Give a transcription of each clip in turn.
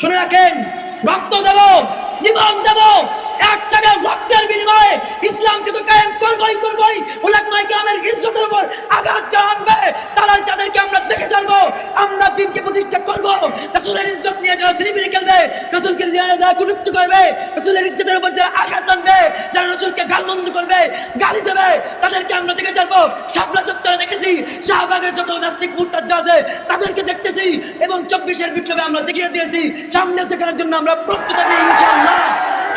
শুনে রাখেন রক্ত দেব জীবন দেব। এক রক্তের বিনিময়ে ইসলামকে তো কায়েম করবই করবই। উলামায়ে কেরামের ইজ্জতের উপর আঘাত জানবে তারাই তাদেরকে আমরা দেখে জানব আমরা দিনকে প্রতিষ্ঠা করব। রাসূলের ইজ্জত নিয়ে যারা সিনেমিনি খেলবে, রাসূলকে যারা কুটুক্তি করবে, রাসূলের ইজ্জতের উপর যারা আঘাত আনবে, যারা রাসূলকে গালমন্দ করবে, গালি দেবে, তাদেরকে আমরা দেখে জানব শাপলা চত্বরে দেখেছি, শাহবাগের যত নাস্তিক মুরতাদ আছে, তাদেরকে দেখতেছি এবং চব্বিশের বিপ্লবে আমরা দেখিয়ে দিয়েছি। সামনে দেখানোর জন্য আমরা প্রস্তুত আছি, ইনশাআল্লাহ।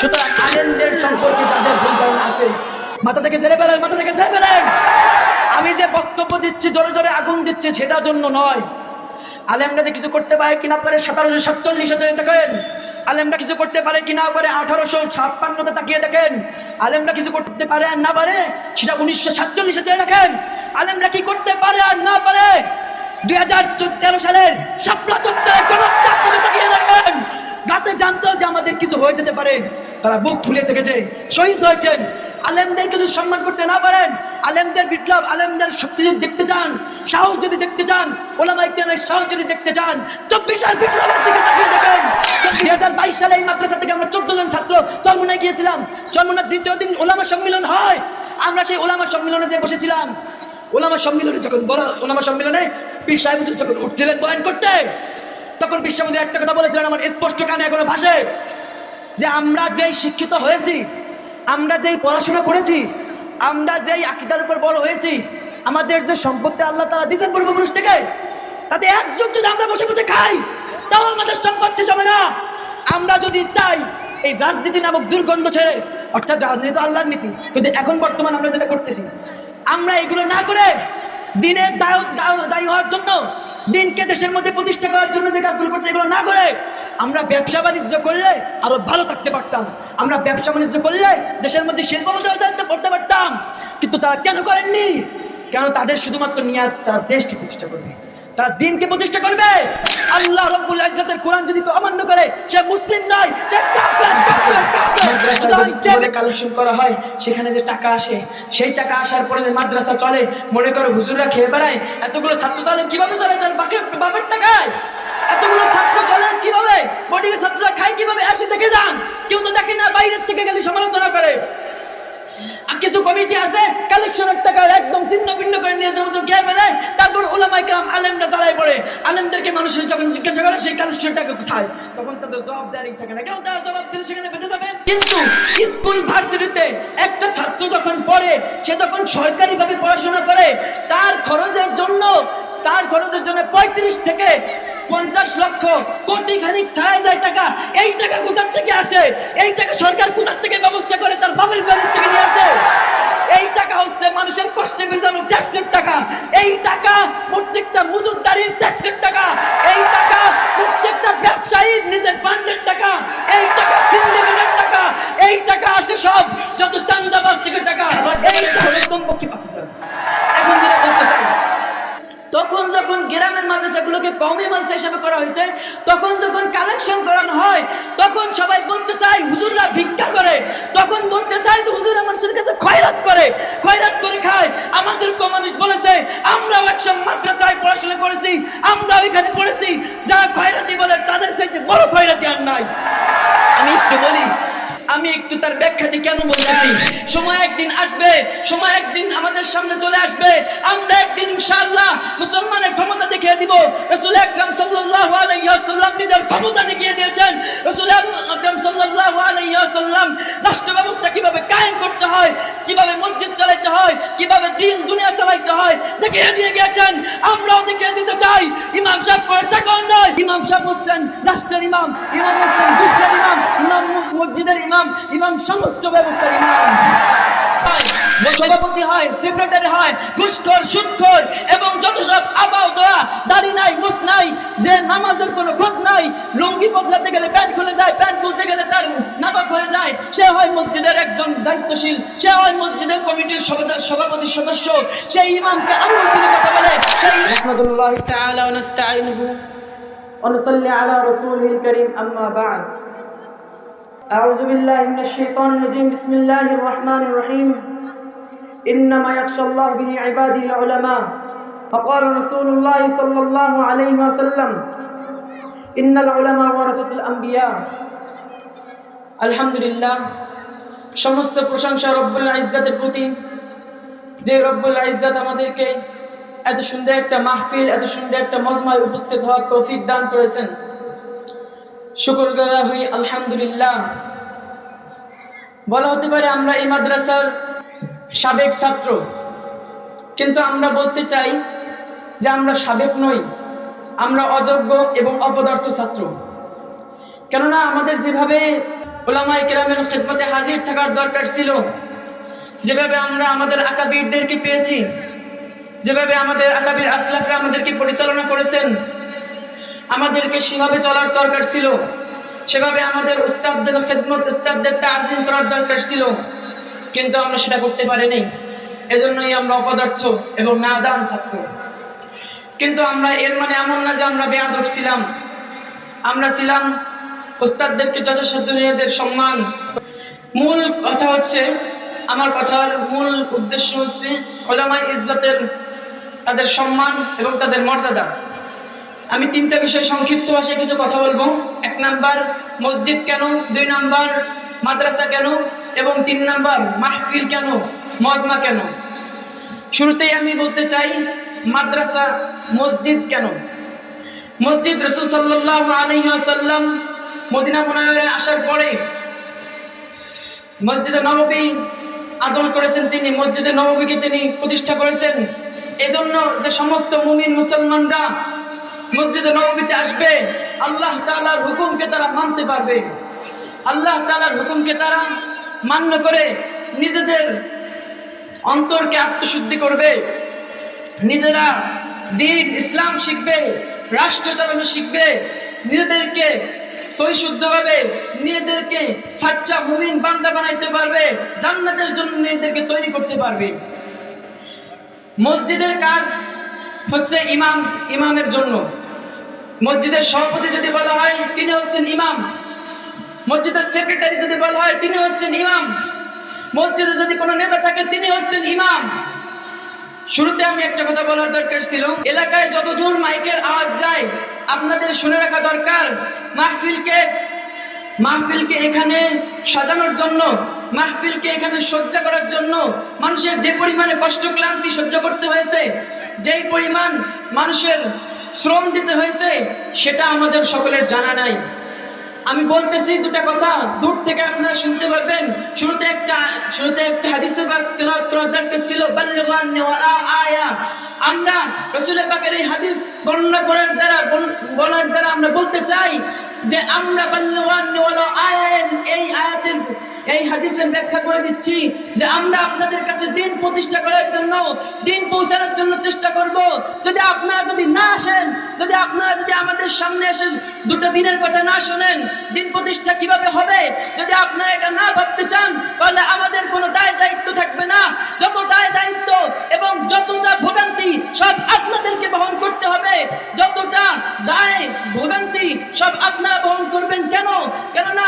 সুতরাং আলেমদের সম্পর্কে যাদের ভুল ধারণা আছে মাথা থেকে ছেড়ে ফেলেন মাথা থেকে ছেড়ে ফেলেন। আমি যে বক্তব্য দিচ্ছি জোরে জোরে আগুন দিচ্ছি সেটার জন্য নয়। আলেমরা যে কিছু করতে পারে কিনা পারে সতেরোশো সাতচল্লিশে যেতে দেখেন আলেমরা কিছু করতে পারে কিনা পারে আঠারোশো ছাপ্পান্নতে তাকিয়ে দেখেন আলেমরা কিছু করতে পারে আর না পারে সেটা উনিশশো সাতচল্লিশে চেয়ে দেখেন আলেমরা কি করতে পারে আর না পারে দুই হাজার তেরো সালের তাকিয়ে দেখেন রাতে জানতো যে আমাদের কিছু হয়ে যেতে পারে। তারা বুক খুলে থেকেছে শহীদ হয়েছেন। আলেমদের কিছু সম্মান করতে না পারেন, আলেমদের বিপ্লব, আলেমদের শক্তি যদি দেখতে চান, সাহস যদি দেখতে চান ওলামা ইতিহানের সাহস যদি দেখতে চান, চব্বিশের বিপ্লবের দিকে তাকিয়ে দেখেন। দুই হাজার বাইশ সালে এই মাদ্রাসা থেকে আমরা চোদ্দ জন ছাত্র চরমুনায় গিয়েছিলাম। চরমুনার দ্বিতীয় দিন ওলামা সম্মিলন হয়। আমরা সেই ওলামা সম্মিলনে যে বসেছিলাম, ওলামা সম্মিলনে যখন বড় ওলামা সম্মিলনে পীর সাহেব যখন উঠছিলেন বয়ান করতে তখন বিশ্বমন্ত্রী একটা কথা বলেছিলেন, আমার স্পষ্ট কানে এখনও ভাসে। যে আমরা যেই শিক্ষিত হয়েছি, আমরা যেই পড়াশোনা করেছি, আমরা যেই আকিদার উপর বড় হয়েছি, আমাদের যে সম্পত্তি আল্লাহ তারা দিয়েছেন পূর্বপুরুষ থেকে, তাতে একযুগ যদি আমরা বসে বসে খাই, তাও আমাদের সম্পদ শেষ হবে না। আমরা যদি চাই, এই রাজনীতি নামক দুর্গন্ধ ছেড়ে, অর্থাৎ রাজনীতি তো আল্লাহর নীতি, কিন্তু এখন বর্তমান আমরা যেটা করতেছি, আমরা এগুলো না করে দিনের দায়- দায়ী হওয়ার জন্য দিনকে দেশের মধ্যে প্রতিষ্ঠা করার জন্য যে কাজগুলো করছে, এগুলো না করে আমরা ব্যবসা বাণিজ্য করলে আরও ভালো থাকতে পারতাম। আমরা ব্যবসা বাণিজ্য করলে দেশের মধ্যে শিল্প করতে পারতাম। কিন্তু তারা কেন করেননি? কেন তাদের শুধুমাত্র নিয়ে তারা দেশকে প্রতিষ্ঠা করবে? তারা দিনকে প্রতিষ্ঠা করবে। আল্লাহ রব্বুল ইজ্জতের কোরআন যদি কেউ অমান্য করে সে মুসলিম নয় সে কাফের কাফের কাফের। কালেকশন করা হয় সেখানে যে টাকা আসে সেই টাকা আসার পরে যে মাদ্রাসা চলে মনে করো হুজুররা খেয়ে বেড়ায় এতগুলো ছাত্র তাহলে কীভাবে চলে তার বাপের বাপের টাকায়? এতগুলো ছাত্র চলে কীভাবে? বোর্ডিং ছাত্ররা খায় কীভাবে? এসে দেখে যান। কেউ তো দেখে না বাইরের থেকে গেলে সমালোচনা করে। কিছু কমিটি আছে কালেকশনের টাকা একদম ছিন্ন ভিন্ন করে নিয়ে দেবো তো খেয়ে তারপর ওলামাই কালাম আলেমরা দাঁড়ায় পড়ে। আলেমদেরকে মানুষের যখন জিজ্ঞাসা করে, সেই কালেকশনের টাকা কোথায়? তখন তাদের জবাব দেয়ারি থাকে না কেন তারা জবাব দিলে সেখানে বেঁধে যাবে? কিন্তু স্কুল ভার্সিটিতে একটা ছাত্র যখন পড়ে, সে যখন সরকারি ভাবে পড়াশোনা করে, তার খরচের জন্য, তার খরচের জন্য পঁয়ত্রিশ থেকে পঞ্চাশ লক্ষ কোটি খানিক ছয় হাজার টাকা। এই টাকা কোথার থেকে আসে? এই টাকা সরকার কোথার থেকে ব্যবস্থা করে? তার বাবের ব্যালেন্স থেকে নিয়ে আসে। এই টাকা হচ্ছে মানুষের কষ্টে বিজানো ট্যাক্সের টাকা। এই টাকা প্রত্যেকটা মজুরদারির ট্যাক্সের টাকা। এই টাকা প্রত্যেকটা ব্যবসায়ীর নিজের ফান্ডের টাকা। এই টাকা সিন্ডিকেটের টাকা। এই টাকা আসে সব যত চান্দাবাজ থেকে টাকা। এই টাকা। এখন যেটা বলতে চাই তখন যখন গ্রামের মাদ্রাসাগুলোকে কমই মাদ্রাসা হিসাবে করা হয়েছে, তখন যখন কালেকশন করানো হয়, তখন সবাই বলতে চায়, হুজুররা ভিক্ষা করে। তখন বলতে চায় যে, হুজুর মানুষের কাছে খয়রাত করে। খয়রাত করে খায়। আমাদের মানুষ বলেছে, আমরাও একসব মাদ্রাসায় পড়াশোনা করেছি, আমরাও এখানে পড়েছি। যারা খয়রাতি বলে, তাদের সাথে বড় খয়রাতি আর নাই। আমি একটু বলি, আমি একটু তার ব্যাখ্যাটি কেন বলতেছি সময় একদিন আসবে, সময় একদিন আমাদের সামনে চলে আসবে। আমরা একদিন ইনশাআল্লাহ মুসলমানের ক্ষমতা দেখিয়ে দিব। রাসূল আকরাম সাল্লাল্লাহু আলাইহি ওয়াসাল্লাম নিজের ক্ষমতা দেখিয়ে দিয়েছেন। রাসূল আকরাম সাল্লাল্লাহু আলাইহি ওয়াসাল্লাম রাষ্ট্র ব্যবস্থা কীভাবে কায়েম করতে হয়, কীভাবে মসজিদ চালাইতে হয়, কীভাবে দিন, দুনিয়া চালাইতে হয়, দেখিয়ে দিয়ে গেছেন আমরাও দেখিয়ে দিতে চাই। ইমাম সাহেব করে টাকা নয় ইমাম সাহেব হচ্ছেন রাষ্ট্রের ইমাম ইমাম হচ্ছেন বিশ্বের ইমাম ইমাম মসজিদের ইমাম ইমাম সমস্ত সে হয় মসজিদের একজন দায়িত্বশীল, সে হয় মসজিদের কমিটির সভাপতি সভাপতি সদস্য সেই ইমামকে তুলে কথা বলে, সেই রহমতুল্লাহ তাআলা ওয়া নুসাল্লি আলা রাসূলিল কারীম, আম্মা বা'দ। أعوذ بالله من الشيطان الرجيم بسم الله الرحمن الرحيم إنما يخشى الله به عباده العلماء فقال رسول الله صلى الله عليه وسلم ইন্নাল উলামা ওয়ারাসাতুল আম্বিয়া আলহামদুলিল্লাহ সমস্ত প্রশংসা রব্বুল ইজ্জাতের প্রতি যে রব্বুল ইজ্জাত আমাদেরকে এত সুন্দর একটা মাহফিল এত সুন্দর একটা মজমায় উপস্থিত হওয়ার তৌফিক দান করেছেন শুকর গলা হই, আলহামদুলিল্লাহ। বলা হতে পারে আমরা এই মাদ্রাসার সাবেক ছাত্র। কিন্তু আমরা বলতে চাই যে আমরা সাবেক নই, আমরা অযোগ্য এবং অপদার্থ ছাত্র। কেননা আমাদের যেভাবে ওলামাই কেরামের খেদমতে হাজির থাকার দরকার ছিল, যেভাবে আমরা আমাদের আকাবিরদেরকে পেয়েছি, যেভাবে আমাদের আকাবির আসলাফরা আমাদেরকে পরিচালনা করেছেন আমাদেরকে সেভাবে চলার দরকার ছিল। সেভাবে আমাদের উস্তাদদের খেদমত, উস্তাদদের তাজিম করার দরকার ছিল। কিন্তু আমরা সেটা করতে পারিনি। এজন্যই আমরা অপদার্থ এবং নাদান ছাত্র। কিন্তু আমরা এর মানে এমন না যে আমরা বেয়াদব ছিলাম। আমরা ছিলাম ওস্তাদদেরকে যথাসাধ্য নিজেদের সম্মান? মূল কথা হচ্ছে, আমার কথার মূল উদ্দেশ্য হচ্ছে ওলামাই ইজ্জতের তাদের সম্মান এবং তাদের মর্যাদা। আমি তিনটা বিষয় সংক্ষিপ্ত ভাষায় কিছু কথা বলব। এক নাম্বার, মসজিদ কেন? দুই নাম্বার, মাদ্রাসা কেন? এবং তিন নাম্বার, মাহফিল কেন? মজমা কেন? শুরুতেই আমি বলতে চাই, মাদ্রাসা, মসজিদ কেন? মসজিদ রসুল সাল্লাহ আলহিহাসাল্লাম মদিনা মোনায়রে আসার পরে মসজিদে নববী আদল করেছেন তিনি, মসজিদে নববীকে তিনি প্রতিষ্ঠা করেছেন। এজন্য যে সমস্ত মুমিন মুসলমানরা মসজিদে নববীতে আসবে, আল্লাহ তালার হুকুমকে তারা মানতে পারবে। আল্লাহ তালার হুকুমকে তারা মান্য করে নিজেদের অন্তরকে আত্মশুদ্ধি করবে। নিজেরা দিন ইসলাম শিখবে, রাষ্ট্র চালানো শিখবে, নিজেদেরকে সহিশুদ্ধভাবে, নিজেদেরকে সাচ্চা মুমিন বান্দা বানাইতে পারবে, জান্নাতের জন্য নিজেদেরকে তৈরি করতে পারবে। মসজিদের কাজ হচ্ছে ইমাম, ইমামের জন্য। মসজিদের সভাপতি যদি বলা হয়, তিনি হচ্ছেন ইমাম। মসজিদের সেক্রেটারি যদি বলা হয়, তিনি হচ্ছেন ইমাম। মসজিদে যদি কোনো নেতা থাকে, তিনি হচ্ছেন ইমাম। শুরুতে আমি একটা কথা বলার দরকার ছিল। এলাকায় যত দূর মাইকের আওয়াজ যায়, আপনাদের শুনে রাখা দরকার, মাহফিলকে মাহফিলকে এখানে সাজানোর জন্য, মাহফিলকে এখানে সজ্জা করার জন্য মানুষের যে পরিমাণে কষ্ট, ক্লান্তি সহ্য করতে হয়েছে, যেই পরিমাণ মানুষের শ্রম দিতে হয়েছে, সেটা আমাদের সকলের জানা নাই। আমি বলতেছি দুটা কথা, দূর থেকে আপনারা শুনতে পারবেন, শুরুতে একটা শুরুতে একটা হাদিসে পাক তেলাওয়াত করার দরকার ছিল, বাল্লিগান্নি ওয়ালা আয়া। আমরা রাসূলের পাকের এই হাদিস বর্ণনা করার দ্বারা বলার দ্বারা আমরা বলতে চাই যে আমরা বাল্লিগান্নি ওয়ালা আয়া এই আয়াতের, এই হাদিসের ব্যাখ্যা করে দিচ্ছি যে আমরা আপনাদের কাছে দিন প্রতিষ্ঠা করার জন্য, দিন পৌঁছানোর জন্য চেষ্টা করব। যদি আপনারা যদি না আসেন, যদি আপনারা যদি আমাদের সামনে এসে দুটো দিনের কথা না শোনেন, দিন প্রতিষ্ঠা কীভাবে হবে? যদি আপনারা এটা না ভাবতে চান, তাহলে আমাদের কোনো দায় দায়িত্ব থাকবে না। যত দায় দায়িত্ব এবং যতটা ভোগান্তি সব আপনাদেরকে বহন করতে হবে যতটা দায় ভোগান্তি সব আপনারা বহন করবেন কেন? কেননা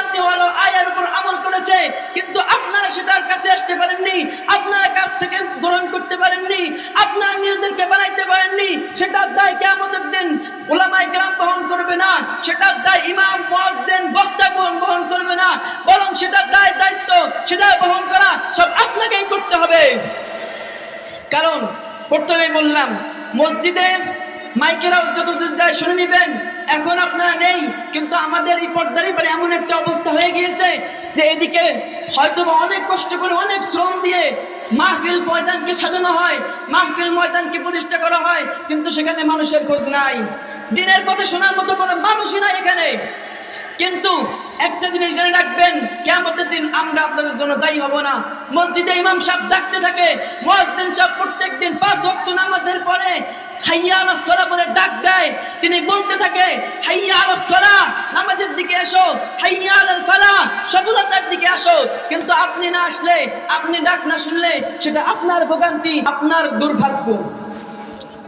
আন্নি ওয়ালাউ আয়ার উপর আমল করেছে, কিন্তু আপনারা সেটার কাছে আসতে পারেননি, আপনারা কাছ থেকে গ্রহণ করতে পারেননি, আপনারা নিজেদেরকে বানাইতে পারেননি, সেটার দায় কেয়ামতের দিন ওলামায়ে কেরাম বহন করবে না, সেটার দায় ইমাম, মুয়াজ্জিন, বক্তা বহন করবে না, বরং সেটার দায় দায়িত্ব সেটা বহন করা সব আপনাকেই করতে হবে। কারণ প্রথমে বললাম, মসজিদে মাইকেরাও যতদূর যায় শুনে নিবেন, এখন আপনারা নেই, কিন্তু আমাদের এই পর্দারই পরে এমন একটা অবস্থা হয়ে গিয়েছে যে এদিকে হয়তো অনেক কষ্ট করে অনেক শ্রম দিয়ে মাহফিল ময়দানকে সাজানো হয়, মাহফিল ময়দানকে প্রতিষ্ঠা করা হয়, কিন্তু সেখানে মানুষের খোঁজ নাই। দিনের কথা শোনার মতো কোনো মানুষই নাই এখানে। কিন্তু একটা জিনিস জেনে রাখবেন কেমতের দিন আমরা আপনাদের জন্য দায়ী হব না। মসজিদে ইমাম সাহেব ডাকতে থাকে, মসজিদ সাহেব প্রত্যেক দিন পাঁচ ওয়াক্ত নামাজের পরে বলে ডাক দেয়। তিনি বলতে থাকে নামাজের দিকে সফলতার দিকে আসো। কিন্তু আপনি না আসলে, আপনি ডাক না শুনলে, সেটা আপনার ভোগান্তি, আপনার দুর্ভাগ্য।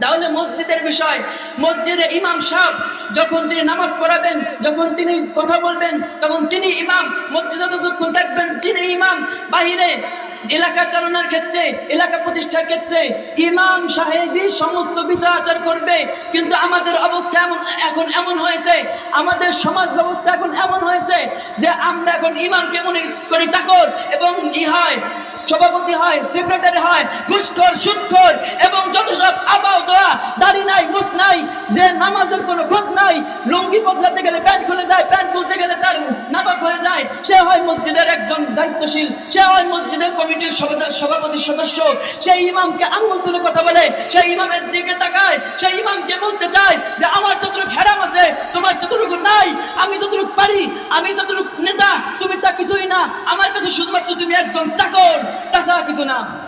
তাহলে মসজিদের বিষয়, মসজিদে ইমাম সাহেব যখন তিনি নামাজ পড়াবেন, যখন তিনি কথা বলবেন, তখন তিনি ইমাম, মসজিদে যতক্ষণ থাকবেন, তিনি ইমাম, বাহিরে এলাকা চালানোর ক্ষেত্রে, এলাকা প্রতিষ্ঠার ক্ষেত্রে ইমাম সাহেবই সমস্ত বিচার আচার করবে। কিন্তু আমাদের অবস্থা এমন, এখন এমন হয়েছে, আমাদের সমাজ ব্যবস্থা এখন এমন হয়েছে যে আমরা এখন ইমামকে মনে করি চাকর এবং ই হয়, সভাপতি হয়, সেক্রেটারি হয়, ঘুষখোর, সুদখোর এবং যত সব আবাও দোয়া, দাড়ি নাই মুস নাই, যে নামাজের কোনো খোঁজ নাই, লুঙ্গি বদলাতে গেলে প্যান্ট খুলে যায়, প্যান্ট খুলতে গেলে তার নাপাক হয়ে যায়। সে হয় মসজিদের একজন দায়িত্বশীল, সে হয় মসজিদের কমিটির সভাপতি- সদস্য। সেই ইমামকে আঙুল তুলে কথা বলে, সেই ইমামের দিকে তাকায়, সেই ইমামকে বলতে চায় যে, আমার যতটুকু হ্যারাম আছে, তোমার যতটুকু নাই, আমি যতটুকু পারি, আমি যতটুকু নেতা, তুমি তা কিছুই না। আমার কাছে শুধুমাত্র তুমি একজন চাকর, তাছাড়া কিছু না।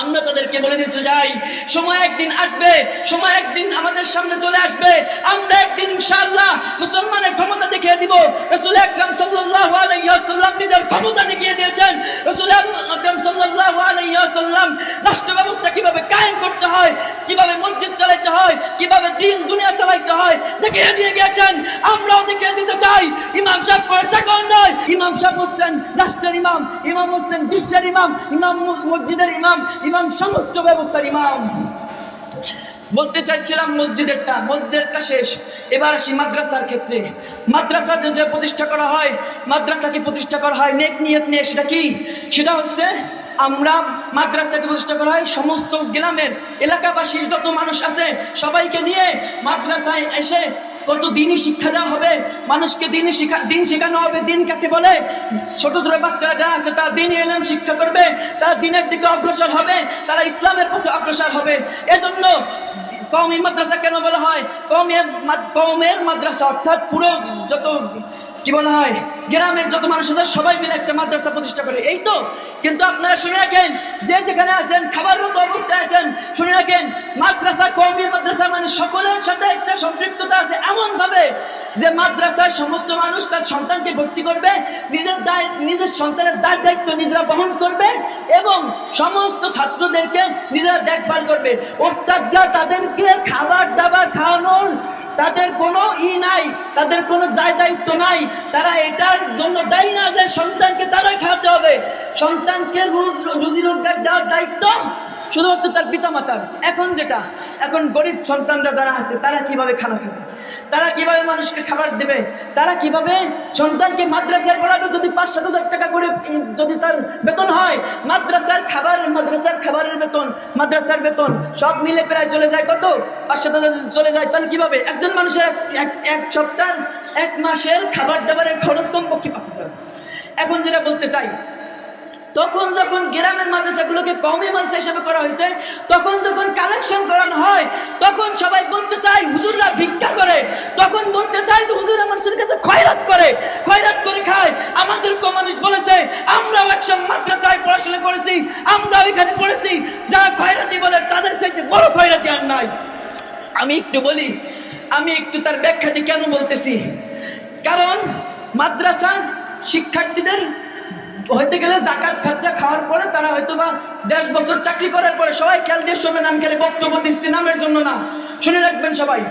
আমরা তাদেরকে বলে দিতে চাই, সময় একদিন আসবে, সময় একদিন আমাদের সামনে চলে আসবে, আমরা একদিন ইনশাআল্লাহ মুসলমানের ক্ষমতা দেখিয়ে দিব। রসুল আকরাম সাল্লাল্লাহু আলাইহি ওয়াসাল্লাম নিজের ক্ষমতা দেখিয়ে দিয়েছেন। রসুল আকরাম সাল্লাল্লাহু আলাইহি ওয়াসাল্লাম রাষ্ট্র ব্যবস্থা কীভাবে কায়েম করতে হয়, কীভাবে মসজিদ চালাইতে হয়, কীভাবে দিন, দুনিয়া চালাইতে হয়, দেখিয়ে দিয়ে গেছেন আমরাও দেখিয়ে দিতে চাই, ইমাম সাহেব করে চাকর নয় ইমাম সাহেব হচ্ছেন রাষ্ট্রের ইমাম ইমাম হচ্ছেন বিশ্বের ইমাম ইমাম মসজিদের ইমাম ইমাম, সমস্ত ব্যবস্থার ইমাম। বলতে চাইছিলাম মসজিদেরটা মসজিদেরটা শেষ। এবার আসি মাদ্রাসার ক্ষেত্রে। মাদ্রাসা যে- প্রতিষ্ঠা করা হয় মাদ্রাসাকে প্রতিষ্ঠা করা হয়? নেক নিয়ত নিয়ে, সেটা কি? সেটা হচ্ছে আমরা মাদ্রাসাকে প্রতিষ্ঠা করা হয় সমস্ত গ্রামের এলাকাবাসীর, যত মানুষ আছে, সবাইকে নিয়ে মাদ্রাসায় এসে কত দিনই শিক্ষা দেওয়া হবে? মানুষকে দিনই শিখা, দিন শেখানো হবে। দিন কাকে বলে? ছোট ছোট বাচ্চারা যারা আছে তারা দিনই এলাম শিক্ষা করবে। তারা দিনের দিকে অগ্রসর হবে। তারা ইসলামের পথে অগ্রসর হবে। এজন্য কৌমি মাদ্রাসা কেন বলা হয়? কৌমের কৌমের মাদ্রাসা অর্থাৎ পুরো যত কি বলা হয়? গ্রামের যত মানুষ আছে, সবাই মিলে একটা মাদ্রাসা প্রতিষ্ঠা করে। এই তো, কিন্তু আপনারা শুনে রাখেন, যে যেখানে আছেন, খাবার মতো অবস্থায় আছেন, শুনে রাখেন, মাদ্রাসা কওমি মাদ্রাসা? মানে সকলের সাথে একটা সম্পৃক্ততা আছে এমন ভাবে যে মাদ্রাসায় সমস্ত মানুষ তার সন্তানকে ভর্তি করবে, নিজের দায়, নিজের সন্তানের দায় দায়িত্ব নিজেরা বহন করবে এবং সমস্ত ছাত্রদেরকে নিজেরা দেখভাল করবে। ওস্তাদরা তাদেরকে খাবার দাবার খাওয়ানোর তাদের কোনো ই নাই, তাদের কোনো দায় দায়িত্ব নাই। তারা এটার জন্য দায়ী না যে সন্তানকে তারাই খাওয়াতে হবে। সন্তানকে রোজ রুজি রোজগার দেওয়ার দায়িত্ব শুধুমাত্র তার পিতা পিতামাতার। এখন যেটা? এখন গরিব সন্তানরা যারা আছে, তারা কীভাবে খানা খাবে? তারা কীভাবে মানুষকে খাবার দেবে? তারা কীভাবে সন্তানকে মাদ্রাসায় পড়াবে যদি পাঁচ সাত হাজার টাকা করে যদি তার বেতন হয়? মাদ্রাসার খাবার, মাদ্রাসার খাবারের বেতন, মাদ্রাসার বেতন, সব মিলে প্রায় চলে যায় কত? পাঁচ সাত হাজার চলে যায়। তাহলে কীভাবে? একজন মানুষের এক এক সপ্তাহ, এক মাসের খাবার দাবারের খরচ কমপক্ষে পাঁচ হাজার। এখন যেটা বলতে চাই তখন যখন গ্রামের মাদ্রাসাগুলোকে কমে মাদ্রাসা হিসাবে করা হয়েছে, তখন যখন কালেকশন করানো হয়, তখন সবাই বলতে চায়, হুজুররা ভিক্ষা করে। তখন বলতে চায় যে হুজুর মানুষের কাছে খয়রাত করে। খয়রাত করে খায়। আমাদের মানুষ বলেছে, আমরাও একসঙ্গে মাদ্রাসায় পড়াশোনা করেছি, আমরাও এখানে পড়েছি। যারা খয়রাতি বলে, তাদের সাথে বড় খয়রাতি আর নাই। আমি একটু বলি, আমি একটু তার ব্যাখ্যাটি কেন বলতেছি? কারণ মাদ্রাসা শিক্ষার্থীদের হইতে গেলে জাকাত ফাত্রা খাওয়ার পরে তারা হয়তো বা দেড় বছর চাকরি করার পরে সবাই খেয়াল দিয়ে সময় নাম খেলে বক্তব্য দিচ্ছি, নামের জন্য না। শুনে রাখবেন সবাই।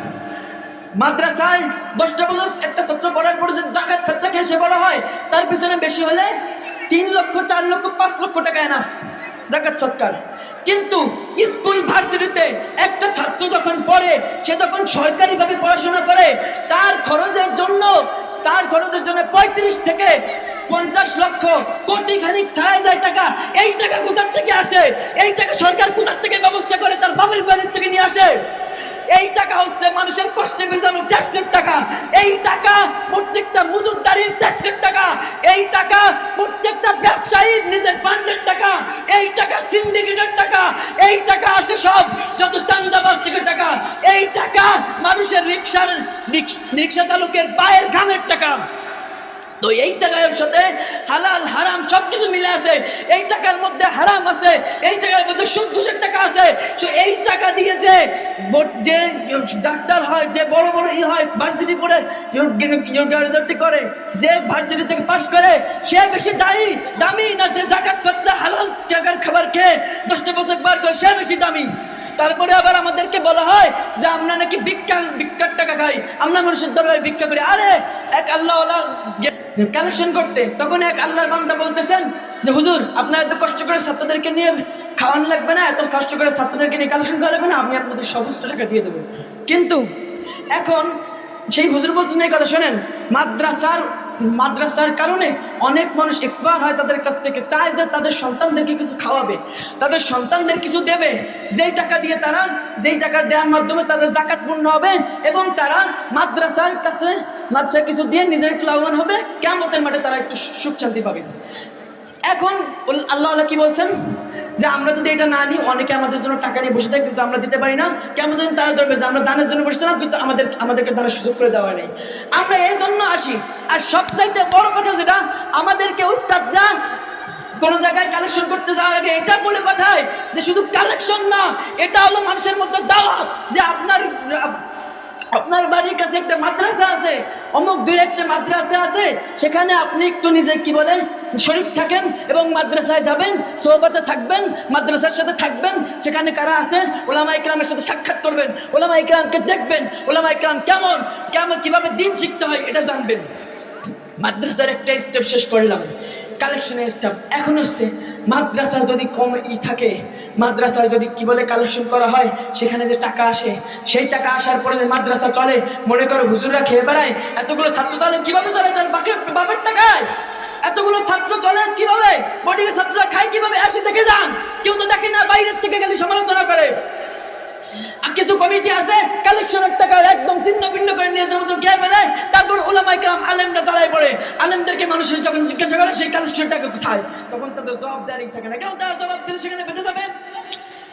মাদ্রাসায় দশটা বছর একটা ছাত্র পড়ার পরে যদি জাকাত ফাত্রা খেয়ে সে বড় হয়, তার পিছনে বেশি হলে তিন লক্ষ, চার লক্ষ, পাঁচ লক্ষ টাকা এনাফ জাকাত সৎকার। কিন্তু স্কুল ভার্সিটিতে একটা ছাত্র যখন পড়ে, সে যখন সরকারিভাবে পড়াশোনা করে, তার খরচের জন্য, তার খরচের জন্য পঁয়ত্রিশ থেকে পঞ্চাশ লক্ষ কোটি খানিক ছয় হাজার টাকা। এই টাকা কোথার থেকে আসে? এই টাকা সরকার কোথার থেকে ব্যবস্থা করে? তার বাবার ব্যালেন্স থেকে নিয়ে আসে। এই টাকা হচ্ছে মানুষের কষ্টে বেজানো ট্যাক্সের টাকা। এই টাকা প্রত্যেকটা মজুরদারির ট্যাক্সের টাকা। এই টাকা প্রত্যেকটা ব্যবসায়ীর নিজের ফান্ডের টাকা। এই টাকা সিন্ডিকেটের টাকা। এই টাকা আসে সব যত চান্দাবাজ থেকে টাকা। এই টাকা মানুষের রিক্সার রিক্সা চালকের পায়ের ঘামের টাকা। তো এই টাকার সাথে হালাল, হারাম সব কিছু মিলে আছে। এই টাকার মধ্যে হারাম আছে, এই টাকার মধ্যে সুদ ঘুষের টাকা আছে। তো এই টাকা দিয়ে যে যে ডাক্তার হয়, যে বড় বড় ই হয় ভার্সিটি পড়ে ইউনিভার্সিটি করে, যে ভার্সিটি থেকে পাশ করে, সে বেশি দায়ী, দামি না যে জাকাত পাত্রা হালাল টাকার খাবার খেয়ে দশটা বছর বার করে, সে বেশি দামি। তারপরে আবার আমাদেরকে বলা হয় যে আমরা নাকি ভিক্ষা ভিক্ষার টাকা খাই। আমরা মানুষের দরবারে ভিক্ষা করি। আরে, এক আল্লাহ কালেকশন করতে, তখন এক আল্লাহর বান্দা বলতেছেন যে, হুজুর, আপনার এত কষ্ট করে ছাত্রদেরকে নিয়ে খাওয়ানো লাগবে না? এত কষ্ট করে ছাত্রদেরকে নিয়ে কালেকশন করা লাগবে না? আমি আপনাদের সমস্ত টাকা দিয়ে দেবো। কিন্তু এখন সেই হুজুর বলছেন এই কথা, শোনেন, মাদ্রাসার মাদ্রাসার কারণে অনেক মানুষ এক্সপায়ার হয় তাদের কাছ থেকে, চায় যে তাদের সন্তানদেরকে কিছু খাওয়াবে। তাদের সন্তানদের কিছু দেবে। যেই টাকা দিয়ে তারা, যেই টাকা দেওয়ার মাধ্যমে তাদের জাকাত পূর্ণ হবে এবং তারা মাদ্রাসার কাছে মাদ্রাসা কিছু দিয়ে নিজের লাভবান হবে কেমতের মাঠে তারা একটু সুখ শান্তি পাবে। এখন আল্লাহ আল্লাহ কি বলছেন? যে আমরা যদি এটা না নিই, অনেকে আমাদের জন্য টাকা নিয়ে বসে থাকে, কিন্তু আমরা দিতে পারি না। কেমন যেন তারা ধরবে যে আমরা দানের জন্য বসেছিলাম, কিন্তু আমাদের আমাদেরকে দানের সুযোগ করে দেওয়া নেই আমরা এই জন্য আসি। আর সবচাইতে বড় কথা যেটা, আমাদেরকে উস্তাদরা কোন জায়গায় কালেকশন করতে যাওয়ার আগে এটা বলে পাঠায় যে শুধু কালেকশন না, এটা হলো মানুষের মধ্যে দাওয়াত। যে আপনার আপনার বাড়ির কাছে একটা মাদ্রাসা আছে, অমুক দুই একটা মাদ্রাসা আছে, সেখানে আপনি একটু নিজে কি বলেন, শরীফ থাকেন এবং মাদ্রাসায় যাবেন সোহবতে থাকবেন, মাদ্রাসার সাথে থাকবেন, সেখানে কারা আছে? ওলামা ইকরামের সাথে সাক্ষাৎ করবেন, ওলামা ইকরামকে দেখবেন, ওলামা ইকরাম কেমন কেমন, কীভাবে দিন শিখতে হয়, এটা জানবেন। মাদ্রাসার একটা স্টেপ শেষ করলাম। কালেকশনের স্টেপ এখন হচ্ছে, মাদ্রাসার যদি কম ই থাকে, মাদ্রাসার যদি কি বলে কালেকশন করা হয়, সেখানে যে টাকা আসে, সেই টাকা আসার পরে যে মাদ্রাসা চলে, মনে করো হুজুররা খেয়ে বেড়ায়, এতগুলো ছাত্র তাহলে কীভাবে চলে তার বাপের বাপের টাকায়? এতগুলো ছাত্র চলে কীভাবে? বোর্ডিংয়ের ছাত্ররা খায় কীভাবে? আসে দেখে যান। কেউ তো দেখে না, বাইরের থেকে গেলে সমালোচনা করে। কিছু কমিটি আছে কালেকশনের টাকা একদম ছিন্ন ভিন্ন করে নিয়ে দেবো কে বেড়ায় তারপর ওলামাই কালাম আলেমরা দাঁড়ায় পড়ে। আলেমদেরকে মানুষের যখন জিজ্ঞাসা করে, সেই কালেকশনের টাকা কোথায়? তখন তাদের জবাবদারি থাকে না। কেন তারা জবাব দিলে সেখানে বেঁধে যাবে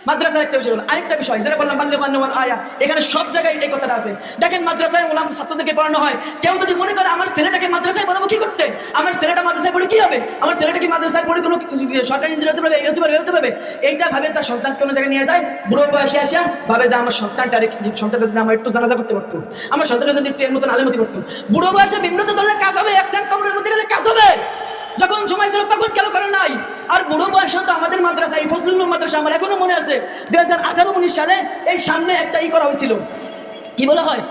মাদ্রাসার একটা বিষয় আরেকটা বিষয়, যেটা বললাম বাল্য বান্যমান আয়া, এখানে সব জায়গায় এই কথাটা আছে। দেখেন, মাদ্রাসায় ওলাম ছাত্রদেরকে পড়ানো হয়। কেউ যদি মনে করে, আমার ছেলেটাকে মাদ্রাসায় পড়াবো কি করতে? আমার ছেলেটা মাদ্রাসায় পড়ে কি হবে? আমার ছেলেটা কি মাদ্রাসায় পড়ে কোনো সরকারি ইঞ্জিনিয়ার হতে পারবে হতে পারবে হতে পারবে? এইটা ভাবে তার সন্তান কোনো জায়গায় নিয়ে যায়, বুড়ো বয়সে আসে ভাবে যে, আমার সন্তানটা সন্তানটা যদি আমার একটু জানাজা করতে পারতো, আমার সন্তানটা যদি এর মতন আলেমতি করতো। বুড়ো বয়সে বিভিন্ন ধরনের কাজ হবে একটা মধ্যে কাজ হবে। যখন সময় ছিল তখন কেন করে নাই? আর বুড়ো বয়সে তো আমাদের মাদ্রাসা, এই ফজলুল মাদ্রাসা আমার এখনও মনে আছে দুই হাজার আঠারো উনিশ সালে এই সামনে একটা ই করা হয়েছিল। কি বলা হয়?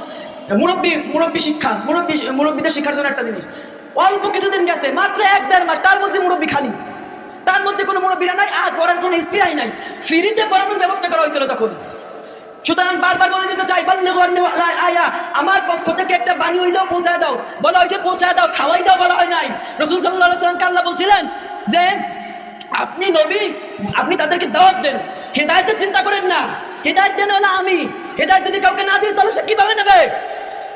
মুরব্বী মুরব্বী শিক্ষা, মুরব্বী, মুরব্বীদের শিক্ষার জন্য একটা জিনিস। অল্প কিছুদিন গেছে, মাত্র এক দেড় মাস, তার মধ্যে মুরব্বী খালি। তার মধ্যে কোনো মুরব্বীরা নাই, আর পড়ার কোনো স্পিরাই নাই। ফ্রিতে পড়ানোর ব্যবস্থা করা হয়েছিল তখন। সুতরাং বারবার বলে দিতে চাই আয়া। আমার পক্ষ থেকে একটা বাণী হইলেও পৌঁছায় দাও। বলা হয়েছে, পৌঁছায় দাও, খাওয়াই দাও বলা হয় নাই। রসুল সাল্লাহ সাল্লামকে আল্লাহ বলছিলেন যে, আপনি নবী, আপনি তাদেরকে দাওয়াত দেন। হেদায়তের চিন্তা করেন না। হেদায়ত দেন হলো আমি। হেদায়ত যদি কাউকে না দিই, তাহলে সে কীভাবে নেবে?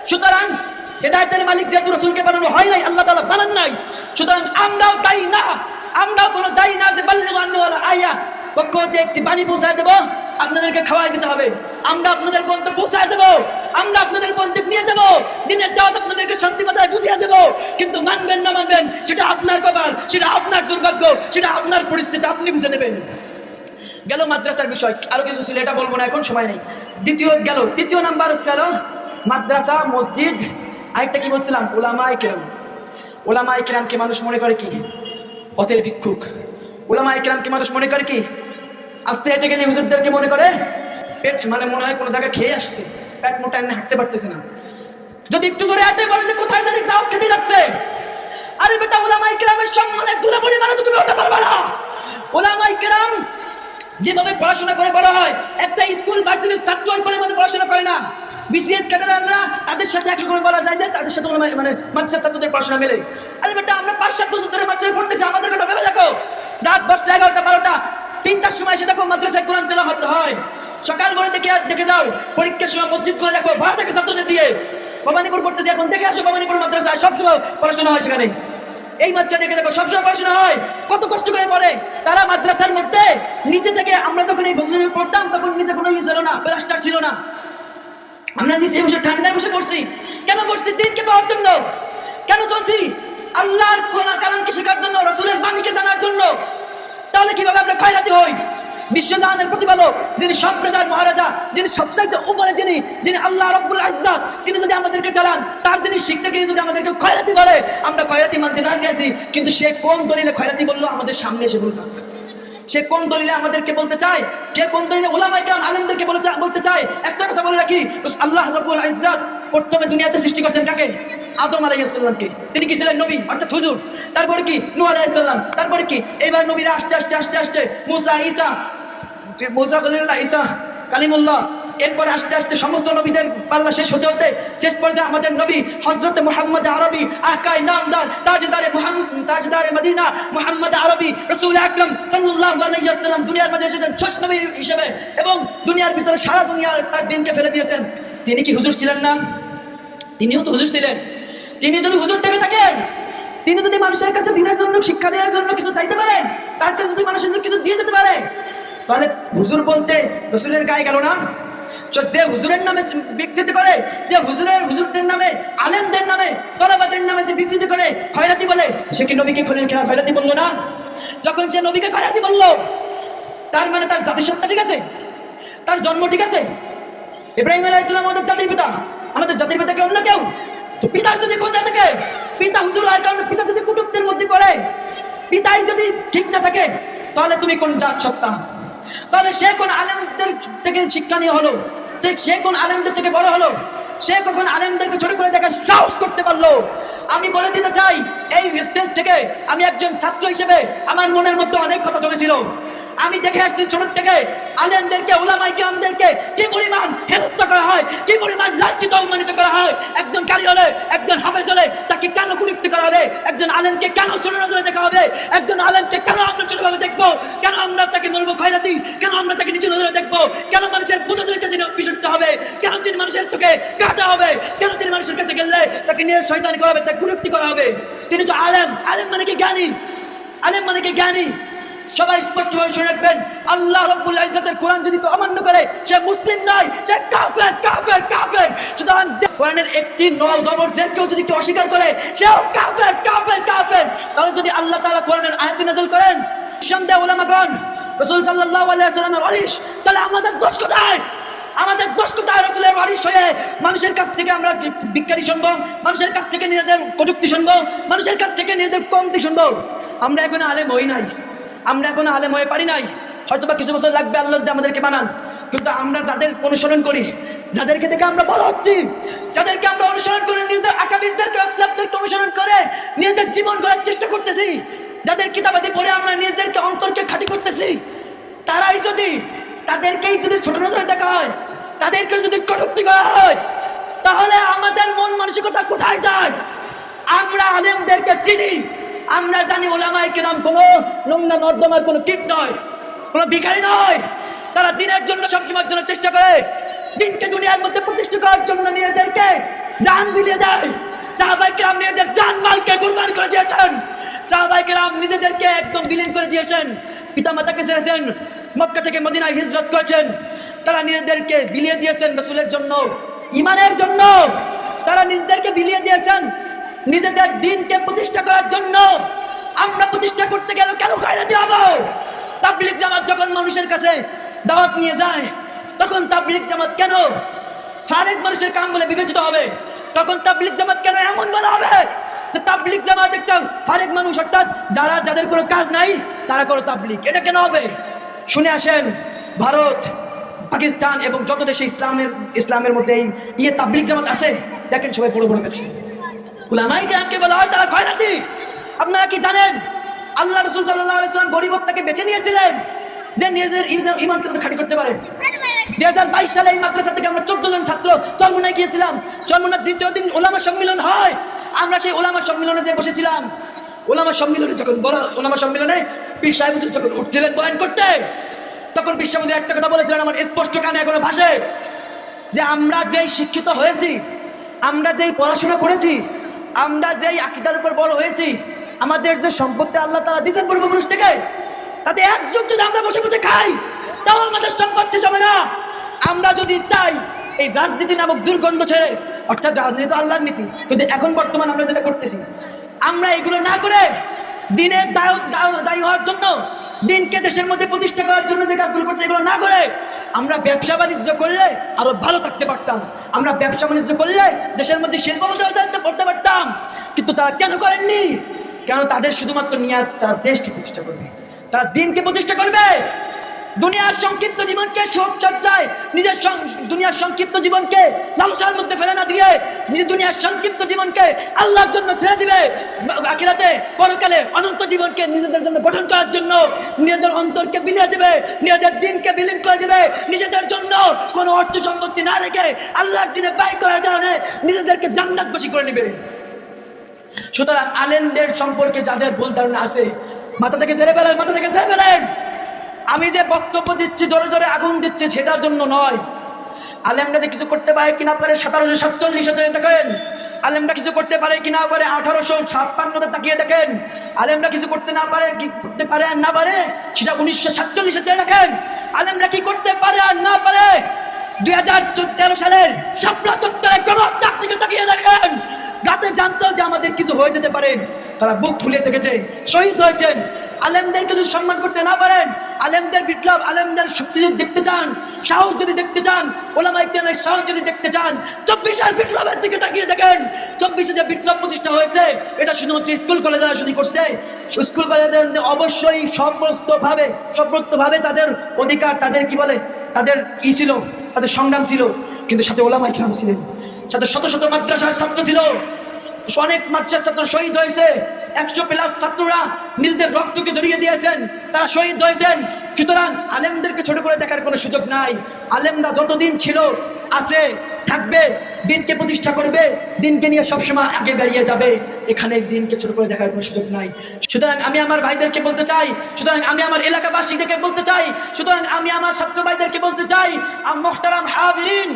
সুতরাং হেদায়তের মালিক যেহেতু রসুলকে বানানো হয় নাই, আল্লাহ তাআলা বানান নাই। সুতরাং আমরাও দায়ী না। আমরাও কোনো দায়ী না যে আলা আয়া। পক্ষ হতে একটি বাণী পৌঁছায় দেবো। আপনাদেরকে খাওয়াই দিতে হবে। আমরা আপনাদের পর্যন্ত পৌঁছায় দেবো। আমরা আপনাদের পর্যন্ত নিয়ে যাব। দিনের দাওয়াত আপনাদেরকে শান্তি মাথায় বুঝিয়ে দেবো। কিন্তু মানবেন না মানবেন, সেটা আপনার কপাল, সেটা আপনার দুর্ভাগ্য, সেটা আপনার পরিস্থিতি, আপনি বুঝে দেবেন গেল মাদ্রাসার বিষয়, আরও কিছু ছিল, এটা বলব না, এখন সময় নেই। দ্বিতীয় গেল তৃতীয় নাম্বার হচ্ছে মাদ্রাসা, মসজিদ, আরেকটা কি বলছিলাম? ওলামাই কেরাম। ওলামাই কেরামকে মানুষ মনে করে কি? পথের ভিক্ষুক। ওলামাই কেরামকে মানুষ মনে করে কি? আস্তে হেঁটে গেলে হুজুরদেরকে মনে করে পেট মানে মনে হয় কোনো জায়গায় খেয়ে আসছে। পেট মোটা এমনি হাঁটতে পারতেছে না। যদি একটু জোরে হাঁটে বলে যে, কোথায় জানি দাও খেতে যাচ্ছে। আরে বেটা ওলামাই কেরামের সম্মানে দূরে পরিমাণে তো তুমি হতে পারবে না। ওলামাই কেরাম যেভাবে পড়াশোনা করে বলা হয়, একটা স্কুল বাচ্চাদের ছাত্র ওই পরিমাণে পড়াশোনা করে না। বিসিএস ক্যাডাররা তাদের সাথে একই করে বলা যায় যে, তাদের সাথে মানে মাদ্রাসার ছাত্রদের পড়াশোনা মেলে। আরে বেটা, আমরা পাঁচ সাত বছর ধরে মাদ্রাসায় পড়তেছি, আমাদের কথা ভেবে দেখো। রাত দশটা, এগারোটা, বারোটা তিনটার সময় এসে দেখো মাদ্রাসায় কোরআন হতে হয়। সকাল করে দেখে দেখে যাও, পরীক্ষার সময় মসজিদ করে দেখো ভাড়া থাকে ছাত্রদের দিয়ে। ভবানীপুর পড়তেছি, এখন দেখে আসো ভবানীপুর মাদ্রাসায়, সবসময় পড়াশোনা হয় সেখানে। এই মাদ্রাসা দেখে দেখো, সবসময় পড়াশোনা হয়। কত কষ্ট করে পড়ে। তারা মাদ্রাসার মধ্যে নিচে থেকে আমরা যখন এই ভগ্নে পড়তাম, তখন নিচে কোনো ইয়ে ছিল না, প্লাস্টার ছিল না। আমরা নিচে বসে ঠান্ডায় বসে পড়ছি। কেন পড়ছি? দিনকে পাওয়ার জন্য। কেন চলছি? আল্লাহর কোরআন কালামকে শেখার জন্য, রসুলের বাণীকে জানার জন্য। তাহলে কীভাবে আমরা খয়রাতি হই? বিশ্বজাহানের প্রতিপালক, যিনি সব প্রজার মহারাজা, যিনি সবচাইতে উপরে যিনি যিনি আল্লাহ রব্বুল ইজ্জাত, তিনি যদি আমাদেরকে চালান, তার যিনি শিখতে গিয়ে যদি আমাদেরকে খয়রাতি বলে, আমরা খয়রাতি মানতে না গেছি, কিন্তু সে কোন দলিলে খয়রাতি বলল আমাদের সামনে এসে বলছে। সে কোন দলিলে আমাদেরকে বলতে চায়? কে কোন দলিলে ওলামাই কেরাম, আলেমদেরকে বলে বলতে চায়? একটা কথা বলে রাখি, আল্লাহ রাব্বুল ইজ্জত প্রথমে দুনিয়াতে সৃষ্টি করেছেন কাকে? আদম আলাইহিসসালামকে। তিনি কি ছিলেন নবী? অর্থাৎ হুজুর। তারপরে কি? নূহ আলাইহিসসালাম। তারপরে কি? এইবার নবীরা আস্তে আস্তে আস্তে আস্তে মুসা, ঈসা, মুসা খলিল্লাহ ঈসা কালিমুল্লাহ। এরপরে আস্তে আস্তে সমস্ত নবীদের পাল্লা শেষ হতে হতে শেষ পর্যায়ে আমাদের নবী হযরত মুহাম্মদ আরবি, আকাই, নামদার, তাজদারে তাজদারে মদিনা, মুহাম্মদ আরবি, রসুল আকরাম আলাইহি দুনিয়ার মাঝে এসেছেন শেষ নবী হিসেবে এবং দুনিয়ার ভিতরে সারা দুনিয়া তার দিনকে ফেলে দিয়েছেন। তিনি কি হুজুর ছিলেন না? তিনিও তো হুজুর ছিলেন। তিনি যদি হুজুর থেকে থাকেন, তিনি যদি মানুষের কাছে দিনের জন্য, শিক্ষা দেওয়ার জন্য কিছু চাইতে পারেন, তার কাছে যদি মানুষের কিছু দিয়ে যেতে পারে, তাহলে হুজুর বলতে রসুলের গায়ে গেল না? যে হুজুরের নামে বিকৃতি করে, যে হুজুরের, হুজুরদের নামে, আলেমদের নামে, তলাবাদের নামে যে বিকৃতি করে, খয়রাতি বলে, সে কি নবীকে খেলা খয়রাতি বলল না? যখন সে নবীকে খয়রাতি বলল, তার মানে তার জাতিসত্তা ঠিক আছে? তার জন্ম ঠিক আছে? ইব্রাহিম আলাইহিস সালাম আমাদের জাতির পিতা। আমাদের জাতির পিতা কি অন্য কেউ? তো পিতার যদি খোঁজা থাকে, পিতা হুজুর আর কারণ পিতা যদি কুটুবদের মধ্যে পড়ে, পিতাই যদি ঠিক না থাকে, তাহলে তুমি কোন জাত সত্তা? তাহলে সে কোন আলেমদের থেকে শিক্ষা নিয়ে হলো? সে কোন আলেমদের থেকে বড় হলো? সে কখন আলেমদেরকে ছোট করে দেখার সাহস করতে পারল? আমি বলে দিতে চাই, এই স্টেজ থেকে আমি একজন ছাত্র হিসেবে আমার মনের মধ্যে অনেক কথা চলেছিল। আমি দেখে আসছি ছোট থেকে, আলেমদেরকে ওলামাই কেরামদেরকে কি পরিমাণ হেনস্থা করা হয়, কি পরিমাণ লাঞ্ছিত, অপমানিত করা হয়? একজন কারি হলে, একজন হাফেজ হলে তাকে কেন কুটুক্তি করা হবে? একজন আলেমকে কেন ছোট নজরে দেখা হবে? একজন আলেমকে কেন আমরা ছোটভাবে দেখব? কেন আমরা তাকে বলব খয়রাতি? কেন আমরা তাকে নিচু নজরে দেখব? কেন মানুষের পুজো দিতে তিনি বিশুদ্ধ হবে? কেন তিনি মানুষের তোকে কাটা হবে। কেন তিনি মানুষের কাছে গেলে তাকে নিয়ে শয়তানি করা হবে, তাকে কুটুক্তি করা হবে? তিনি তো আলেম। আলেম মানে কি জ্ঞানী? আলেম মানে কি জ্ঞানী? সবাই স্পষ্টভাবে শুনে রাখবেন, আল্লাহ ইজ্জতের কোরআন যদি অমান্য করে, সে মুসলিম নয়, সে কাফের কাফের কাফের। সুতরাং যে কোরআনের একটি নল জবর জের কেউ যদি কেউ অস্বীকার করে, সেও কাফের কাফের কাফের। তাহলে যদি আল্লাহ তাআলা কোরআনের আয়াত নাযিল করেন সন্দেহ ওলামাগণ, রাসূল সাল্লাল্লাহু আলাইহি ওয়াসাল্লামের ওয়ারিশ তাহলে আমাদের দোষ কোথায়? আমাদের কোথায় রসুলের ওয়ারিশ হয়ে মানুষের কাছ থেকে আমরা বিজ্ঞানী শুনব, মানুষের কাছ থেকে নিজেদের কটুক্তি শুনব, মানুষের কাছ থেকে নিজেদের কমতি শুনব। আমরা এখন আলেম হই নাই, আমরা এখন আলেম হয়ে পারি নাই। হয়তো বা কিছু বছর লাগবে আল্লাহ যদি আমাদেরকে বানান। কিন্তু আমরা যাদের অনুসরণ করি, যাদেরকে দেখে আমরা বড় হচ্ছি, যাদেরকে আমরা অনুসরণ করে নিজেদের আকাবিরদেরকে আসলামদেরকে অনুসরণ করে নিজেদের জীবন গড়ার চেষ্টা করতেছি, যাদের কিতাবাদি পড়ে আমরা নিজেদেরকে অন্তরকে খাঁটি করতেছি, তারাই যদি তাদেরকেই যদি ছোট নজরে দেখা হয় তাদেরকে যদি কটুক্তি করা হয়, তাহলে আমাদের মন মানসিকতা কোথায় যায়? আমরা আলেমদেরকে চিনি, আমরা জানি ওলামাই কিরাম কোনো নোংরা নর্দমার কোনো কীট নয়, কোনো ভিখারি নয়। তারা দিনের জন্য সবসময়ের জন্য চেষ্টা করে, দিনকে দুনিয়ার মধ্যে প্রতিষ্ঠা করার জন্য নিজেদেরকে জান বিলিয়ে দেয়। সাহাবাই কিরাম নিজেদের জান মালকে কুরবান করে দিয়েছেন। সাহাবাই কিরাম নিজেদেরকে একদম বিলীন করে দিয়েছেন। পিতামাতাকে ছেড়েছেন, মক্কা থেকে মদিনায় হিজরত করেছেন। তারা নিজেদেরকে বিলিয়ে দিয়েছেন রসুলের জন্য ইমানের জন্য। তারা নিজেদেরকে বিলিয়ে দিয়েছেন নিজেদের দিনকে প্রতিষ্ঠা করার জন্য। আমরা প্রতিষ্ঠা করতে গেলে কেন খায়রাতি হব? তাবলিগ জামাত যখন মানুষের কাছে দাওয়াত নিয়ে যায়, তখন তাবলিগ জামাত কেন ফারেক মানুষের কাম বলে বিবেচিত হবে? তখন তাবলিগ জামাত কেন এমন বলা হবে? তাবলিগ জামাত একটা ফারেক মানুষ অর্থাৎ যারা, যাদের কোনো কাজ নাই, তারা করো তাবলিগ এটা কেন হবে? শুনে আসেন, ভারত, পাকিস্তান এবং যত দেশে ইসলামের ইসলামের মধ্যে এই ইয়ে তাবলিগ জামাত আছে, দেখেন সবাই বড় বড় ব্যবসায়ী। উলামাই কেরামকে বলা হয়, তারা খয়রাতি আপনারা কি জানেন, আল্লাহ রসুল সাল্লাহ ইসলাম গরিবত্তাকে বেছে নিয়েছিলেন, যে নিজের ইমান- ইমানকে খাঁটি করতে পারে। দুই হাজার বাইশ সালে এই মাদ্রাসা থেকে আমরা চোদ্দ জন ছাত্র চরমুনায় গিয়েছিলাম। চরমুনার দ্বিতীয় দিন ওলামা সম্মিলন হয়। আমরা সেই ওলামা সম্মিলনে যে বসেছিলাম, ওলামা সম্মিলনে যখন বড় ওলামা সম্মিলনে পীর সাহেব যখন উঠছিলেন বয়ান করতে, তখন বিশ্বামুজুর একটা কথা বলেছিলেন, আমার স্পষ্ট কানে এখনও ভাসে, যে আমরা যেই শিক্ষিত হয়েছি, আমরা যেই পড়াশোনা করেছি, আমরা যেই আকিদার উপর বড় হয়েছি, আমাদের যে সম্পত্তি আল্লাহ তারা দিয়েছেন পূর্বপুরুষ থেকে, তাতে একজন যদি আমরা বসে বসে খাই, তাও আমাদের সম্পদ শেষ হবে না। আমরা যদি চাই, এই রাজনীতি নামক দুর্গন্ধ ছেড়ে অর্থাৎ রাজনীতি আল্লাহর নীতি। কিন্তু এখন বর্তমান আমরা যেটা করতেছি, আমরা এগুলো না করে দিনের দায় হওয়ার জন্য, দিনকে দেশের মধ্যে প্রতিষ্ঠা করার জন্য যে কাজগুলো করছে, এগুলো না করে আমরা ব্যবসা বাণিজ্য করলে আরও ভালো থাকতে পারতাম। আমরা ব্যবসা বাণিজ্য করলে দেশের মধ্যে শিল্প করতে পারতাম। কিন্তু তারা কেন করেননি? কেন তাদের শুধুমাত্র নিয়ে তারা দেশকে প্রতিষ্ঠা করবে? তারা দিনকে প্রতিষ্ঠা করবে? দুনিয়ার সংক্ষিপ্ত জীবনকে চর্চায় নিজের দুনিয়ার সংক্ষিপ্ত জীবনকে লালসার মধ্যে ফেলে না দিয়ে নিজের দুনিয়ার সংক্ষিপ্ত জীবনকে আল্লাহর জন্য ছেড়ে দিবে। আখিরাতে, পরকালে অনন্ত জীবনকে নিজেদের জন্য গঠন করার জন্য নিজেদের অন্তরকে বিলিয়ে দেবে, নিজেদের দিনকে বিলীন করে দেবে। নিজেদের জন্য কোনো অর্থ সম্পত্তি না রেখে আল্লাহর দিনে ব্যয় করার কারণে নিজেদেরকে জান্নাতবাসী করে নেবে। সুতরাং আলেমদের সম্পর্কে যাদের ভুল ধারণা আছে, মাথা থেকে ছেড়ে ফেলেন, মাথা থেকে ছেড়ে ফেলেন। আমি যে বক্তব্য দিচ্ছি, জোরে জোরে আগুন দিচ্ছি, সেটার জন্য নয়। আলেমরা যে কিছু করতে পারে কিনা পারে সতেরোশো সাতচল্লিশে যেয়ে দেখেন, আলেমরা কিছু করতে পারে কিনা পারে আঠারোশো ছাপ্পান্নতে তাকিয়ে দেখেন, আলেমরা কিছু করতে না পারে কি করতে পারে আর না পারে, সেটা উনিশশো সাতচল্লিশে চেয়ে দেখেন, আলেমরা কি করতে পারে আর না পারে দুই হাজার তেরো সালের শাপলা চত্বরে কোন তাকিয়ে দেখেন, রাতে জানতো যে আমাদের কিছু হয়ে যেতে পারে, তারা বুক ফুলিয়ে থেকেছে শহীদ হয়েছেন। আলেমদেরকে যদি সম্মান করতে না পারেন, আলেমদের বিপ্লব, আলেমদের শক্তি যদি দেখতে চান, সাহস যদি দেখতে চান ওলামা ইতিহাসের সাহস যদি দেখতে চান চব্বিশ চব্বিশের বিপ্লবের দিকে তাকিয়ে দেখেন, চব্বিশে যে বিপ্লব প্রতিষ্ঠা হয়েছে, এটা শুধুমাত্র স্কুল কলেজেরা শুধু করছে। স্কুল কলেজের অবশ্যই সমস্তভাবে সর্বত্রভাবে তাদের অধিকার, তাদের কি বলে, তাদের ই ছিল, তাদের সংগ্রাম ছিল, কিন্তু সাথে ওলামা ছিলেন। সাথে শত শত মাদ্রাসার ছাত্র ছিল। অনেক মাদ্রাসার ছাত্র শহীদ হয়েছে। একশো প্লাস ছাত্ররা নিজেদের রক্তকে জড়িয়ে দিয়েছেন, তারা শহীদ হয়েছেন। সুতরাং আলেমদেরকে ছোট করে দেখার কোনো সুযোগ নাই। আলেমরা যতদিন ছিল, আছে, থাকবে, দিনকে প্রতিষ্ঠা করবে, দিনকে নিয়ে সবসময় আগে বেরিয়ে যাবে। এখানে দিনকে ছোট করে দেখার কোনো সুযোগ নাই। সুতরাং আমি আমার ভাইদেরকে বলতে চাই, সুতরাং আমি আমার এলাকাবাসীদেরকে বলতে চাই, সুতরাং আমি আমার ছাত্র ভাইদেরকে বলতে চাই আম মোহতারাম হাবিরিন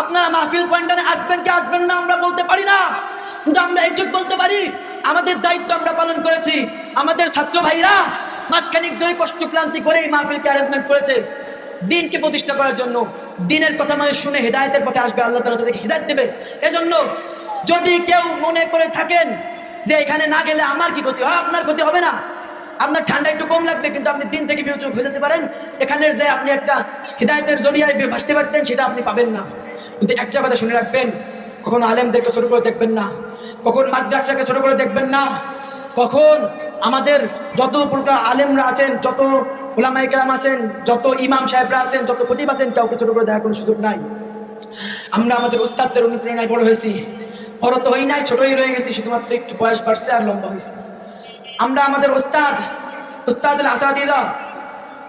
আপনারা মাহফিল পয়েন্টে আসবেন কি আসবেন না আমরা বলতে পারি না। কিন্তু আমরা একটু বলতে পারি, আমাদের দায়িত্ব আমরা পালন করেছি। আমাদের ছাত্র ভাইরা মাসখানিক ধরে কষ্ট ক্লান্তি করে এই মাহফিলকে অ্যারেঞ্জমেন্ট করেছে। দিনকে প্রতিষ্ঠা করার জন্য, দিনের কথা মানুষ শুনে হেদায়তের পথে আসবে, আল্লাহ তালা তাদেরকে হেদায়ত দেবে। এজন্য যদি কেউ মনে করে থাকেন যে এখানে না গেলে আমার কি ক্ষতি হয়, আপনার ক্ষতি হবে না। আপনার ঠান্ডা একটু কম লাগবে, কিন্তু আপনি দিন থেকে বিরোচক হয়ে যেতে পারেন। এখানের যে আপনি একটা হৃদায়তের জড়িয়ায় ভাসতে পারতেন, সেটা আপনি পাবেন না। কিন্তু একটা কথা শুনে রাখবেন, কখনো আলেমদেরকে ছোট করে দেখবেন না, কখন মাদ্রাসাকে ছোট করে দেখবেন না, কখন আমাদের যত প্রকার আলেমরা আছেন, যত ওলামাই কেরাম আছেন, যত ইমাম সাহেবরা আছেন, যত খতিব আছেন, কাউকে ছোট করে দেখার কোনো সুযোগ নাই। আমরা আমাদের উস্তাদদের অনুপ্রেরণায় বড় হয়েছি। বড় তো হই নাই, ছোটই রয়ে গেছি, শুধুমাত্র একটু বয়স বাড়ছে আর লম্বা হয়েছে। আমরা আমাদের উস্তাদ, উস্তাদুল আসাদিজা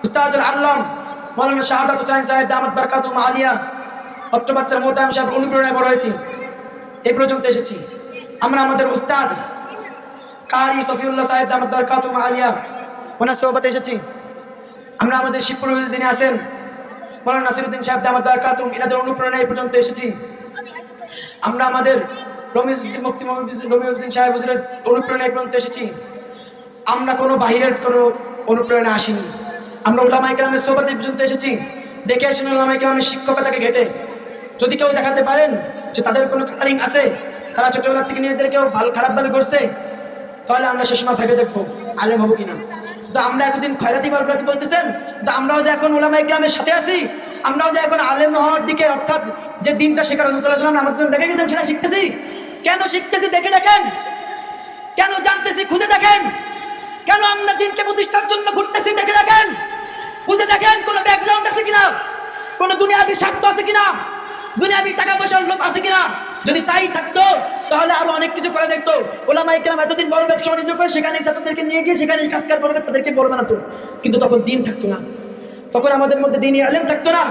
উস্তাদুল আল্লাম, মৌলানা শাহাদাত হুসাইন সাহেব, দামাত বারকাতুম আলিয়া অত্র বাচ্চার মোহতাম সাহেব অনুপ্রেরণায় বড় হয়েছি। এই পর্যন্ত এসেছি। আমরা আমাদের উস্তাদ, কারি সফিউল্লাহ সাহেব, দামাত বারকাতুম আলিয়া ওনার সোহবতে এসেছি। আমরা আমাদের শিবপুর যিনি আছেন, মৌলানা নাসিরুদ্দিন সাহেব, দামাত বারকাতুম এনাদের অনুপ্রেরণায় এই পর্যন্ত এসেছি। আমরা আমাদের রমিজুদ্দিন মুফতি রমিউদ্দিন সাহেব হুজুরের অনুপ্রেরণায় পর্যন্ত এসেছি। আমরা কোনো বাহিরের কোনো অনুপ্রেরণা আসিনি। আমরা উলামা ইকরামের সোবাতে পর্যন্ত এসেছি। দেখে আসেন উলামা ইকরামের শিক্ষকতাকে ঘেটে। যদি কেউ দেখাতে পারেন যে তাদের কোনো কালারিং আছে, তারা ছোটবেলা থেকে নিজেদেরকেও ভালো খারাপভাবে করছে, তাহলে আমরা সে সময় ভেবে দেখব আলেম হব কিনা। তো আমরা এতদিন খয়রাতি বারবাতি বলতেছেন? তো আমরাও যে এখন ওলামা ইকরামের সাথে আছি, আমরাও যে এখন আলেম হওয়ার দিকে, অর্থাৎ যে দিনটা শেখার রসুল্লাহাম আমাদের জন্য দেখে গেছেন সেটা শিখতেছি। কেন শিখতেছি? দেখে দেখেন। কেন জানতেছি? খুঁজে দেখেন। কেন আমরা দিনকে প্রতিষ্ঠার জন্য ঘুরতেছি? দেখে দেখেন। খুঁজে দেখেন কোনো ব্যাকগ্রাউন্ড আছে কিনা? কোনো দুনিয়াবি স্বার্থ আছে কিনা? দুনিয়াবি টাকা পয়সার লোক আছে কিনা? যদি তাই থাকতো, তাহলে আরও অনেক কিছু করে দেখতো। ওলামা ইকরাম এতদিন বড় ব্যবসা বাণিজ্য করে সেখানে ছাত্রদেরকে নিয়ে গিয়ে সেখানে কাজ কাজ করবে তাদেরকে বড় বানাতো। কিন্তু তখন দিন থাকতো না। তখন আমাদের মধ্যে দিনই আলেম থাকতো না।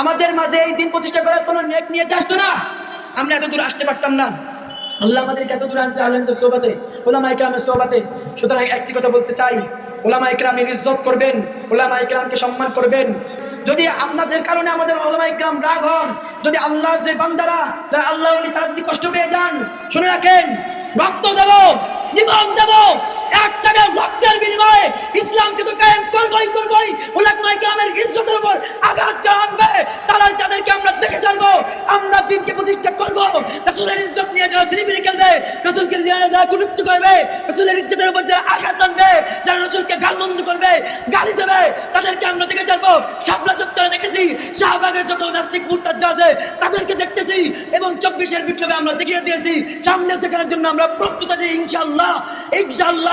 আমাদের মাঝে এই দিন প্রতিষ্ঠা করার কোনো নেক নিয়ে আসতো না। আমরা এত দূর আসতে পারতাম না। আল্লাহ আমাদেরকে এত দূর আনছে আলমদের সোবাতে ওলামা ইকরামের সোবাতে সুতরাং একটি কথা বলতে চাই ওলামা ইকরামের ইজ্জত করবেন ওলামা ইকরামকে সম্মান করবেন। যদি আপনাদের কারণে আমাদের ওলামা ইকরাম রাগ হন, যদি আল্লাহ যে বান্দারা, যারা আল্লাহ তারা যদি কষ্ট পেয়ে যান, শুনে রাখেন, রক্ত দেব, জীবন দেব। প্রতিষ্ঠা করব। করবে গালি দেবে, তাদেরকে আমরা দেখে দেখেছি, শাহবাগের যত আছে, তাদেরকে দেখতেছি এবং আমরা দিয়েছি। সামনে জন্য আমরা প্রস্তুত আছি ইনশাআল্লাহ।